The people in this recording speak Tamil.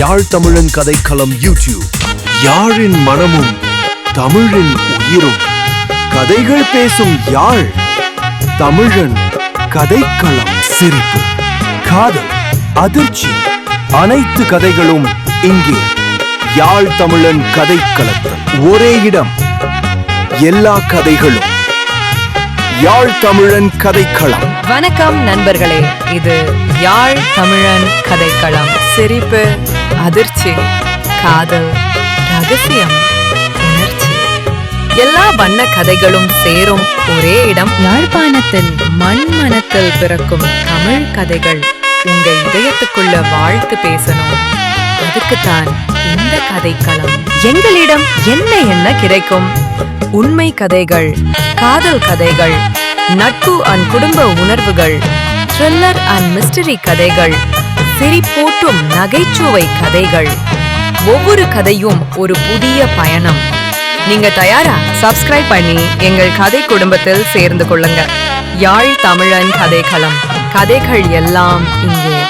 யாழ் தமிழன் கதைக்களம் யூடியூப். யாழின் மனமும் தமிழின் உயிரும். கதைகள் பேசும் யாழ் தமிழன் கதைக்களம் சிரிப்பு. காதல் அதிர்ச்சி அனைத்து கதைகளும் இங்கே. யாழ் தமிழன் கதைக்களத்தில் ஒரே இடம். எல்லா கதைகளும். யாழ் தமிழன் கதைக்களம். வணக்கம் நண்பர்களே இது யாழ் தமிழன் கதைக்களம். சிரிப்பு அதிர்ச்சி காதல் ரகசியம் உணர்ச்சி. எல்லா வண்ண கதைகளும் சேரும் ஒரே இடம். யாழ்ப்பாணத்தின் மண் மனத்தில் பிறக்கும் தமிழ் கதைகள் உங்க இதயத்துக்குள்ள வாழ்த்து பேசணும். அதுக்குத்தான் இந்த கதைக்களம். எங்களிடம் என்ன என்ன கிடைக்கும்? உண்மை கதைகள் காதல் கதைகள் நட்பு அண்ட் குடும்ப உணர்வுகள் த்ரில்லர் அண்ட் மிஸ்டரி கதைகள் சிரிப்பூட்டும் நகைச்சுவை கதைகள். ஒவ்வொரு கதையும் ஒரு புதிய பயணம். நீங்க தயாரா? சப்ஸ்கிரைப் பண்ணி எங்கள் கதை குடும்பத்தில் சேர்ந்து கொள்ளுங்க. யாழ் தமிழன் கதைக்களம். கதைகள் எல்லாம் இங்கே.